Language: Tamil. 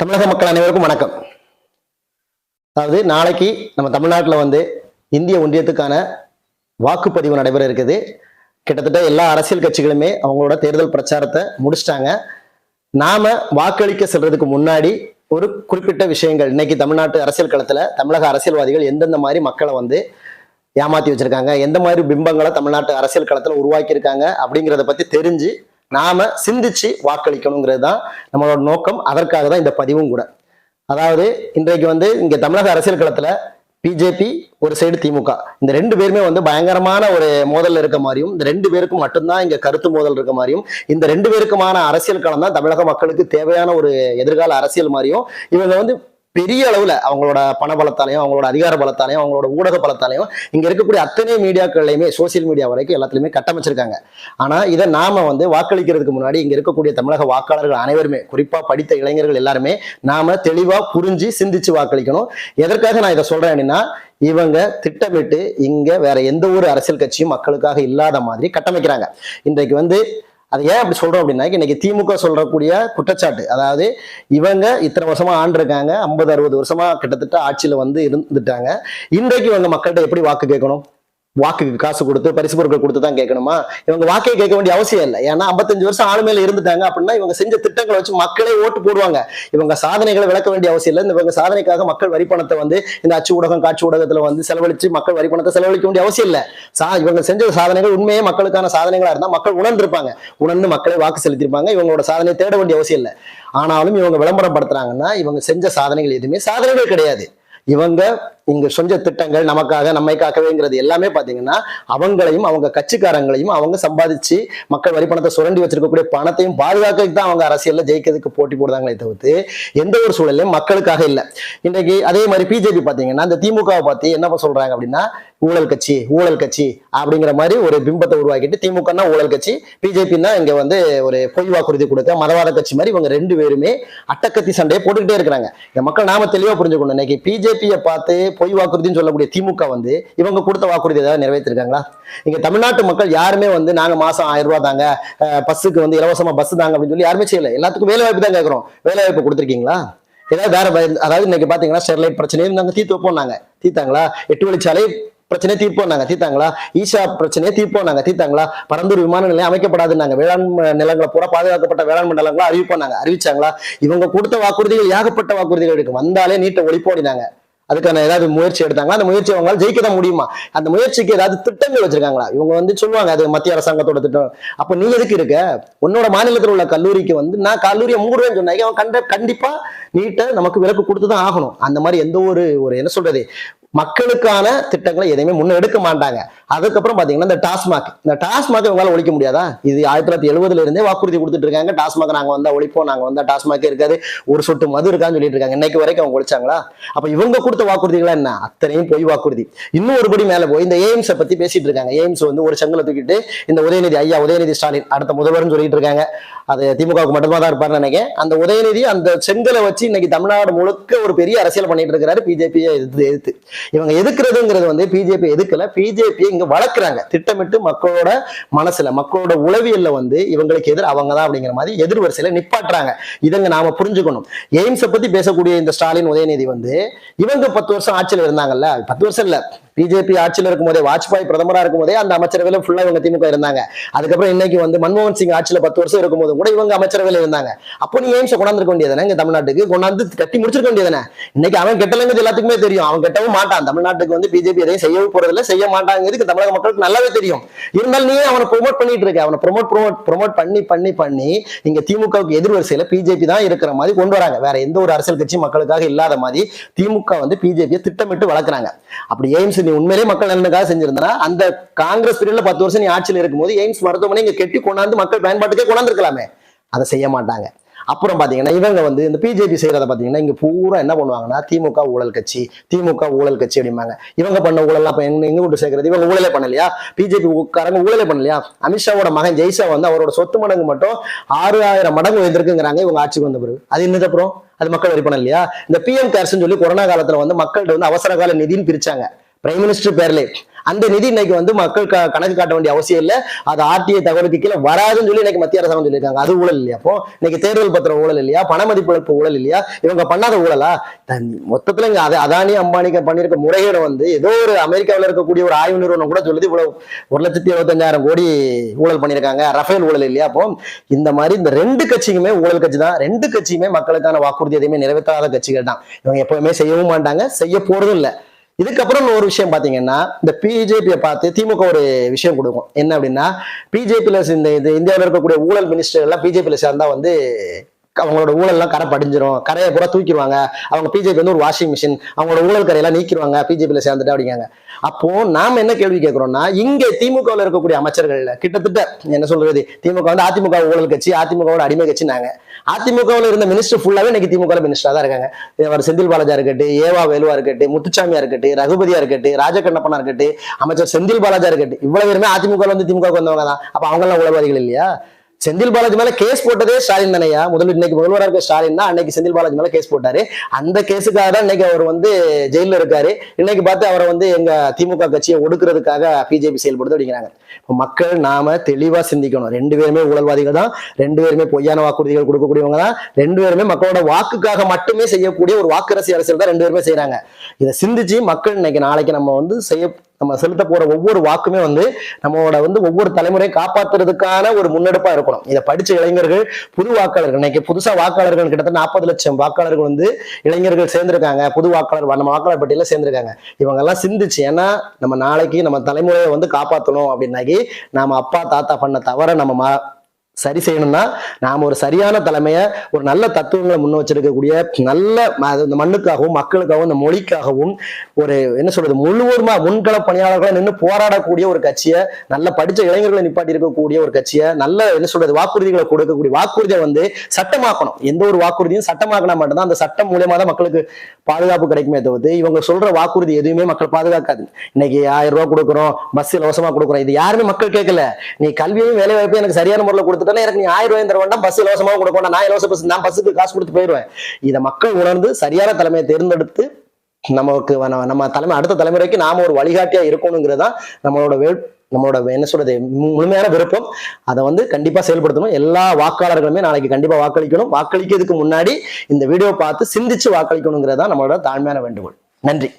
தமிழக மக்கள் அனைவருக்கும் வணக்கம். அதாவது நாளைக்கு நம்ம தமிழ்நாட்டில் வந்து இந்திய ஒன்றியத்துக்கான வாக்குப்பதிவு நடைபெற இருக்குது. கிட்டத்தட்ட எல்லா அரசியல் கட்சிகளுமே அவங்களோட தேர்தல் பிரச்சாரத்தை முடிச்சிட்டாங்க. நாம வாக்களிக்க செல்றதுக்கு முன்னாடி ஒரு குறிப்பிட்ட விஷயங்கள். இன்னைக்கு தமிழ்நாட்டு அரசியல் களத்துல தமிழக அரசியல்வாதிகள் எந்தெந்த மாதிரி மக்களை வந்து ஏமாத்தி வச்சிருக்காங்க? எந்த மாதிரி பிம்பங்களை தமிழ்நாட்டு அரசியல் களத்துல உருவாக்கியிருக்காங்க? அப்படிங்கிறத பத்தி தெரிஞ்சு நாம சிந்திச்சு வாக்களிக்கணுங்கிறது தான் நம்மளோட நோக்கம். அதற்காக தான் இந்த பதிவும் கூட. அதாவது இன்றைக்கு வந்து இங்க தமிழக அரசியல் களத்துல பிஜேபி ஒரு சைடு திமுக. இந்த ரெண்டு பேருமே வந்து பயங்கரமான ஒரு மோதல் இருக்க மாதிரியும் இந்த ரெண்டு பேருக்கும் மட்டும்தான் இங்க கருத்து மோதல் இருக்க மாதிரியும் இந்த ரெண்டு பேருக்குமான அரசியல் களம் தான் தமிழக மக்களுக்கு தேவையான ஒரு எதிர்கால அரசியல் மாதிரியும் இவங்க வந்து பெரிய அளவுல அவங்களோட பண பலத்தாலையும் அவங்களோட அதிகார பலத்தாலையும் அவங்களோட ஊடக பலத்தாலையும் இங்க இருக்கக்கூடிய அத்தனை மீடியாக்கள்லையுமே சோசியல் மீடியா வரைக்கும் எல்லாத்துலயுமே கட்டமைச்சிருக்காங்க. ஆனா இதை நாம வந்து வாக்களிக்கிறதுக்கு முன்னாடி இங்க இருக்கக்கூடிய தமிழக வாக்காளர்கள் அனைவருமே குறிப்பா படித்த இளைஞர்கள் எல்லாருமே நாம தெளிவா புரிஞ்சு சிந்திச்சு வாக்களிக்கணும். எதற்காக நான் இதை சொல்றேன் அப்படின்னா இவங்க திட்டமிட்டு இங்க வேற எந்த ஒரு அரசியல் கட்சியும் மக்களுக்காக இல்லாத மாதிரி கட்டமைக்கிறாங்க. இன்றைக்கு வந்து அது ஏன் அப்படி சொல்றோம் அப்படின்னா இன்னைக்கு திமுக சொல்றக்கூடிய குற்றச்சாட்டு அதாவது இவங்க இத்தனை வருஷமா ஆண்டிருக்காங்க ஐம்பது அறுபது வருஷமா கிட்டத்தட்ட ஆட்சியில வந்து இருந்துட்டாங்க. இன்றைக்கு இவங்க மக்கள்கிட்ட எப்படி வாக்கு கேட்கணும்? வாக்குக்கு காசு கொடுத்து பரிசு பொருட்கள் கொடுத்து தான் கேட்கணுமா? இவங்க வாக்கை கேட்க வேண்டிய அவசியம் இல்லை. ஏன்னா ஐம்பத்தஞ்சு வருஷம் ஆளுமையில இருந்துட்டாங்க அப்படின்னா இவங்க செஞ்ச திட்டங்களை வச்சு மக்களே ஓட்டு போடுவாங்க. இவங்க சாதனைகளை விளக்க வேண்டிய அவசியம் இல்லை. இந்த இவங்க சாதனைக்காக மக்கள் வரி பணத்தை வந்து இந்த அச்சு ஊடகம் காட்சி ஊடகத்துல வந்து செலவழிச்சு மக்கள் வரி பணத்தை செலவழிக்க வேண்டிய அவசியம் இல்லை. சா இவங்க செஞ்ச சாதனைகள் உண்மையே மக்களுக்கான சாதனைகளா இருந்தா மக்கள் உணர்ந்திருப்பாங்க. உணர்ந்து மக்களை வாக்கு செலுத்திருப்பாங்க இவங்களோட சாதனையை தேட வேண்டிய அவசியம் இல்லை. ஆனாலும் இவங்க விளம்பரப்படுத்துறாங்கன்னா இவங்க செஞ்ச சாதனைகள் எதுவுமே சாதனைகள் கிடையாது. இவங்க இங்க செஞ்ச திட்டங்கள் நமக்காக நம்மை காக்கவேங்கிறது எல்லாமே பாத்தீங்கன்னா அவங்களையும் அவங்க கட்சிக்காரங்களையும் அவங்க சம்பாதிச்சு மக்கள் வரி பணத்தை சுரண்டி வச்சிருக்கக்கூடிய பணத்தையும் பாதுகாக்கிறதுக்கு தான் அவங்க அரசியல்ல ஜெயிக்கிறதுக்கு போட்டி போடுறாங்களே தவிர்த்து எந்த ஒரு சூழலையும் மக்களுக்காக இல்லை. இன்றைக்கு அதே மாதிரி பிஜேபி பாத்தீங்கன்னா இந்த திமுகவை பார்த்து என்ன சொல்றாங்க அப்படின்னா ஊழல் கட்சி ஊழல் கட்சி அப்படிங்கிற மாதிரி ஒரு பிம்பத்தை உருவாக்கிட்டு திமுகனா ஊழல் கட்சி பிஜேபின்னா இங்க வந்து ஒரு பொய் வாக்குறுதி கொடுத்த மதவாத கட்சி மாதிரி இவங்க ரெண்டு பேருமே அட்டக்கத்தி சண்டையை போட்டுக்கிட்டே இருக்கிறாங்க. இந்த மக்கள் நாம தெளிவா புரிஞ்சுக்கணும். இன்னைக்கு பிஜேபியை பார்த்து பொய் வாக்குறுதின்னு சொல்லக்கூடிய திமுக வந்து இவங்க கொடுத்த வாக்குறுதி ஏதாவது நிறைவேற்றிருக்காங்களா? இங்க தமிழ்நாட்டு மக்கள் யாருமே வந்து நாங்க மாசம் ஆயிரம் ரூபா தாங்க பஸ்ஸுக்கு வந்து இலவசமா பஸ் தாங்க அப்படின்னு சொல்லி யாருமே செய்யல. எல்லாத்துக்கும் வேலை வாய்ப்பு தான் கேட்கறோம் வேலை வாய்ப்பு கொடுத்துருக்கீங்களா? ஏதாவது வேற அதாவது இன்னைக்கு பாத்தீங்கன்னா ஸ்டெர்லைட் பிரச்சனையும் நாங்க தீர்த்து வைப்போம் நாங்க தீர்த்தாங்களா? எட்டு வழிச்சாலை பிரச்சனையை தீர்ப்போம் நாங்க தீர்த்தாங்களா? ஈஷா பிரச்சனையை தீர்ப்போம் நாங்க தீர்த்தாங்களா? பரந்தூர் விமான நிலையம் அமைக்கப்படாது நாங்க வேளாண் நிலங்களை பூரா பாதுகாக்கப்பட்ட வேளாண் மண்டலங்களா அறிவிப்போம் நாங்க அறிவிச்சாங்களா? இவங்க கொடுத்த வாக்குறுதிகள் ஏகப்பட்ட வாக்குறுதிகள் இருக்கு. வந்தாலே நீட்டை ஒழிப்போடினாங்க அதுக்கான ஏதாவது முயற்சி எடுத்தாங்களா? அந்த முயற்சி அவங்களால ஜெயிக்க தான் முடியுமா? அந்த முயற்சிக்கு ஏதாவது திட்டங்கள் வச்சிருக்காங்களா? இவங்க வந்து சொல்லுவாங்க அது மத்திய அரசாங்கத்தோட திட்டம். அப்ப நீ எதுக்கு இருக்க? உன்னோட மாநிலத்தில் உள்ள கல்லூரிக்கு வந்து நான் கல்லூரியை மூடுவேன்னு சொன்னாங்க அவன் கண்ட கண்டிப்பா நீட்டை நமக்கு விலக்கு கொடுத்து தான் ஆகணும். அந்த மாதிரி எந்த ஒரு ஒரு என்ன சொல்றது? மக்களுக்கான திட்டங்களை எதையுமே முன்ன எடுக்க மாட்டாங்க. அதுக்கப்புறம் பாத்தீங்கன்னா இந்த டாஸ்மாக். இந்த டாஸ்மாக் உங்களால் ஒழிக்க முடியாதா? இது ஆயிரத்தி தொள்ளாயிரத்தி எழுபதுல இருந்தே வாக்குறுதி கொடுத்துட்டு இருக்காங்க டாஸ்மாக் நாங்க வந்தா ஒழிப்போம் நாங்க வந்தா டாஸ்மாக் இருக்காது. ஒரு சொட்டு மது இருக்கான்னு சொல்லிட்டு இருக்காங்க இன்னைக்கு வரைக்கும் அவங்க ஒழிச்சாங்களா? அப்ப இவங்க கொடுத்த வாக்குறுதிகளா என்ன? அத்தனையும் பொய் வாக்குறுதி. இன்னும் ஒருபடி மேல போய் இந்த எய்ம்ஸை பத்தி பேசிட்டு இருக்காங்க எய்ம்ஸ் வந்து ஒரு சங்கல தூக்கிட்டு இந்த உதயநிதி ஐயா உதயநிதி ஸ்டாலின் அடுத்த முதல்வர்னு சொல்லிட்டு இருக்காங்க அது திமுகவுக்கு மட்டுமா தான் இருப்பாருன்னு நினைக்கிறேன். அந்த உதயநிதி அந்த செங்கலை வச்சு இன்னைக்கு தமிழ்நாடு முழுக்க ஒரு பெரிய அரசியல் பண்ணிட்டு இருக்கிறாரு பிஜேபியை எதிர்த்து இவங்க எதுக்குறதுங்கிறது வந்து பிஜேபி எதுக்கல? பிஜேபி இங்க வளர்க்குறாங்க. திட்டமிட்டு மக்களோட மனசுல மக்களோட உளவியல்ல வந்து இவங்களுக்கு எதிர் அவங்க தான் அப்படிங்கிற மாதிரி எதிர்வரிசையில நிப்பாட்டுறாங்க. இதங்க நாம புரிஞ்சுக்கணும். எய்ம்ஸை பத்தி பேசக்கூடிய இந்த ஸ்டாலின் உதயநிதி வந்து இவங்க பத்து வருஷம் ஆட்சியில் இருந்தாங்கல்ல? பத்து வருஷம் இல்ல. பிஜேபி ஆட்சியில் இருக்கும்போதே வாஜ்பாய் பிரதமரா இருக்கும்போதே அந்த அமைச்சரவையில ஃபுல்லா இவங்க திமுக இருந்தாங்க. அதுக்கப்புறம் இன்னைக்கு வந்து மன்மோகன் சிங் ஆட்சியில பத்து வருஷம் இருக்கும்போது கூட இவங்க அமைச்சரவையில் இருந்தாங்க. அப்போ நீ எய்ம்ஸ் கொண்டாந்துருக்க வேண்டியதானே இங்க தமிழ்நாட்டுக்கு? கொண்டாந்து கட்டி முடிச்சிருக்க வேண்டியதானே இன்னைக்கு அவன் கெட்டலங்கிறது எல்லாத்துக்குமே தெரியும். அவன் கெட்டவும் மாட்டான். தமிழ்நாட்டுக்கு வந்து பிஜேபி எதையும் செய்யவும் போறதில்ல செய்ய மாட்டாங்கிறதுக்கு தமிழக மக்களுக்கு நல்லாவே தெரியும். இருந்தாலும் நீ அவனை ப்ரோமோட் பண்ணிட்டு இருக்க. அவனை ப்ரோமோட் ப்ரொமோட் ப்ரொமோட் பண்ணி பண்ணி பண்ணி இங்க திமுகவுக்கு எதிர்வரிசையில பிஜேபி தான் இருக்கிற மாதிரி கொண்டு வராங்க. வேற எந்த ஒரு அரசியல் கட்சி மக்களுக்காக இல்லாத மாதிரி திமுக வந்து பிஜேபியை திட்டமிட்டு வளர்க்குறாங்க. அப்படி எய்ம்ஸ் நீ உண்மையிலே மக்கள் நலனுக்காக செஞ்சிருந்தா அந்த காங்கிரஸ் பீரியட்ல பத்து வருஷம் நீ ஆட்சியில் இருக்கும்போது எய்ம்ஸ் மருத்துவமனை இங்க கெட்டி கொண்டாந்து மக்கள் பயன்பாட்டுக்கே கொண்டாந்துருக்கலாமே. அதை செய்ய மாட்டாங்க. அப்புறம் பார்த்தீங்கன்னா இவங்க வந்து இந்த பிஜேபி செய்யறத பார்த்தீங்கன்னா இங்க பூரா என்ன பண்ணுவாங்கன்னா திமுக ஊழல் கட்சி திமுக ஊழல் கட்சி அப்படிம்பாங்க. இவங்க பண்ண ஊழல் அப்போ எங்க எங்க கொண்டு சேர்க்கறது? இவங்க ஊழலே பண்ணலையா? பிஜேபி காரங்க ஊழலே பண்ணலையா? அமித்ஷாவோட மகன் ஜெய்ஷா வந்து அவரோட சொத்து மடங்கு மட்டும் ஆறு ஆயிரம் மடங்கு உயர்ந்திருக்குங்கிறாங்க இவங்க ஆட்சிக்கு வந்த பிறகு. அது என்னது அப்புறம்? அது மக்கள் வரி பண்ணலையா இல்லையா? இந்த பிஎம் கேர்ஸ்னு சொல்லி கொரோனா காலத்துல வந்து மக்கள்கிட்ட வந்து அவசர கால நிதின்னு பிரிச்சாங்க. பிரைம் மினிஸ்டர் பேர்லே. அந்த நிதி இன்னைக்கு வந்து மக்கள் க- கணக்கு காட்ட வேண்டிய அவசியம் இல்லை. அது ஆர்டிஐ தகவலுக்கு கீழே வராதுன்னு சொல்லி இன்னைக்கு மத்திய அரசாங்கம் சொல்லியிருக்காங்க. அது ஊழல் இல்லையா அப்போ? இன்னைக்கு தேர்தல் பத்திரம் ஊழல் இல்லையா? பண மதிப்பு இழப்பு ஊழல் இல்லையா? இவங்க பண்ணாத ஊழலா? தன் மொத்தத்துல இங்க அதை அதானி அம்பானிக்கு பண்ணியிருக்க முறைகேடு வந்து ஏதோ ஒரு அமெரிக்காவில் இருக்கக்கூடிய ஒரு ஆய்வு நிறுவனம் கூட சொல்லுது இவ்வளவு ஒரு லட்சத்தி எழுபத்தஞ்சாயிரம் கோடி ஊழல் பண்ணியிருக்காங்க ரஃபேல் ஊழல் இல்லையா அப்போ? இந்த மாதிரி இந்த ரெண்டு கட்சியுமே ஊழல் கட்சி தான். ரெண்டு கட்சியுமே மக்களுக்கான வாக்குறுதி எதையுமே நிறைவேற்றாத கட்சிகள் தான். இவங்க எப்பவுமே செய்யவும் மாட்டாங்க. செய்ய போறதும் இல்லை. இதுக்கப்புறம் ஒரு விஷயம் பாத்தீங்கன்னா இந்த பிஜேபியை பார்த்து திமுக ஒரு விஷயம் கொடுக்கும். என்ன அப்படின்னா பிஜேபியில் இந்த இது இந்தியாவில் இருக்கக்கூடிய ஊழல் மினிஸ்டர் எல்லாம் பிஜேபியில் சேர்ந்தா வந்து அவங்களோட ஊழல்லாம் கரை படிஞ்சிரும். கரையை பூரா தூக்கிடுவாங்க. அவங்க பிஜேபி வந்து ஒரு வாஷிங் மிஷின் அவங்களோட ஊழல் கரையெல்லாம் நீக்கிடுவாங்க. பிஜேபியில சேர்ந்துட்டு அப்படிங்காங்க. அப்போ நாம என்ன கேள்வி கேட்குறோம்னா இங்கே திமுகவில் இருக்கக்கூடிய அமைச்சர்கள்ல கிட்டத்தட்ட என்ன சொல்றது? திமுக வந்து அதிமுக ஊழல் கட்சி அதிமுகவோட அடிமை கட்சினாங்க அதிமுகவில் இருந்த மினிஸ்டர் ஃபுல்லாவே இன்னைக்கு திமுக மினிஸ்டராக தான் இருக்காங்க. அவர் செந்தில் பாலாஜா இருக்கட்டும் ஏவா வேலுவா இருக்கட்டும் முத்துச்சாமியா இருக்கட்டும் ரகுபதியா இருக்கட்டும் ராஜகண்ணப்பனா இருக்கட்டும் அமைச்சர் செந்தில் பாலாஜா இருக்கட்டும் இவ்வளவு பேருமே அதிமுக வந்து திமுக வந்தவங்க தான். அப்ப அவங்க எல்லாம் உளவாதிகள் இல்லையா? செந்தில் பாலாஜி மேல கேஸ் போட்டதே ஸ்டாலின் தானையா முதல்ல இன்னைக்கு முதல்வராக இருக்க ஸ்டாலின் தான் அன்னைக்கு செந்தில் பாலாஜி மேல கேஸ் போட்டாரு. அந்த கேஸுக்காக தான் இன்னைக்கு அவர் வந்து ஜெயிலில் இருக்காரு. இன்னைக்கு பார்த்து அவரை வந்து எங்க திமுக கட்சியை ஒடுக்குறதுக்காக பிஜேபி செயல்படுது அப்படிங்கிறாங்க. மக்கள் நாம தெளிவா சிந்திக்கணும். ரெண்டு பேருமே ஊழல்வாதிகள் தான். ரெண்டு பேருமே பொய்யான வாக்குறுதிகள் கொடுக்கக்கூடியவங்க தான். ரெண்டு பேருமே மக்களோட வாக்குக்காக மட்டுமே செய்யக்கூடிய ஒரு வாக்குரசி அரசியல் தான் ரெண்டு பேருமே செய்றாங்க. இதை சிந்திச்சு மக்கள் இன்னைக்கு நாளைக்கு நம்ம வந்து செய்ய நம்ம செலுத்த போற ஒவ்வொரு வாக்குமே வந்து நம்மளோட வந்து ஒவ்வொரு தலைமுறையை காப்பாத்துறதுக்கான ஒரு முன்னெடுப்பா இருக்கணும். இதை படிச்ச இளைஞர்கள் புது வாக்காளர்கள் இன்னைக்கு புதுசா வாக்காளர்கள் கிட்டத்தட்ட நாற்பது லட்சம் வாக்காளர்கள் வந்து இளைஞர்கள் சேர்ந்திருக்காங்க. புது வாக்காளர் நம்ம வாக்காளர் பட்டியல சேர்ந்திருக்காங்க. இவங்க எல்லாம் சிந்திச்சு ஏன்னா நம்ம நாளைக்கு நம்ம தலைமுறையை வந்து காப்பாற்றணும் அப்படின்னாக்கி நாம அப்பா தாத்தா பண்ண தவற நம்ம மா சரி செய்யணும்னா நாம ஒரு சரியான தலைமையை ஒரு நல்ல தத்துவங்களை முன்ன வச்சிருக்கக்கூடிய நல்ல இந்த மண்ணுக்காகவும் மக்களுக்காகவும் இந்த மொழிக்காகவும் ஒரு என்ன சொல்றது முழுவதுமா முன்கள பணியாளர்களை நின்று போராடக்கூடிய ஒரு கட்சியை நல்ல படிச்ச இளைஞர்களை நிப்பாட்டி இருக்கக்கூடிய ஒரு கட்சியை நல்ல என்ன சொல்றது வாக்குறுதிகளை கொடுக்கக்கூடிய வாக்குறுதியை வந்து சட்டமாக்கணும். எந்த ஒரு வாக்குறுதியும் சட்டமாக்கினா மட்டும்தான் அந்த சட்டம் மூலியமா தான் மக்களுக்கு பாதுகாப்பு கிடைக்குமே தவிர்த்து இவங்க சொல்ற வாக்குறுதி எதுவுமே மக்கள் பாதுகாக்காது. இன்னைக்கு ஆயிரம் ரூபாய் கொடுக்குறோம் பஸ் இலவசமா கொடுக்குறோம். இது யாருமே மக்கள் கேட்கல. நீ கல்வியையும் வேலை வாய்ப்பையும் எனக்கு சரியான முறையில் கொடுத்துட்டா எனக்கு நீ ஆயிரம் ரூபாய் தருவாண்டா பஸ் இலவசமாக கொடுக்கணும் நான் இலவச பஸ் நான் பஸ்ஸுக்கு காசு கொடுத்து போயிடுவேன். இதை மக்கள் உணர்ந்து சரியான தலைமையை தேர்ந்தெடுத்து நமக்கு நம்ம- தலைமை அடுத்த தலைமுறைக்கு நாம ஒரு வழிகாட்டியா இருக்கணுங்கிறது தான் நம்மளோட வே நம்மளோட என்ன சொல்றது முழுமையான விருப்பம். அதை வந்து கண்டிப்பா செயல்படுத்தணும். எல்லா வாக்காளர்களுமே நாளைக்கு கண்டிப்பா வாக்களிக்கணும். வாக்களிக்கிறதுக்கு முன்னாடி இந்த வீடியோ பார்த்து சிந்திச்சு வாக்களிக்கணுங்கிறதா நம்மளோட தாழ்மையான வேண்டுகோள். நன்றி.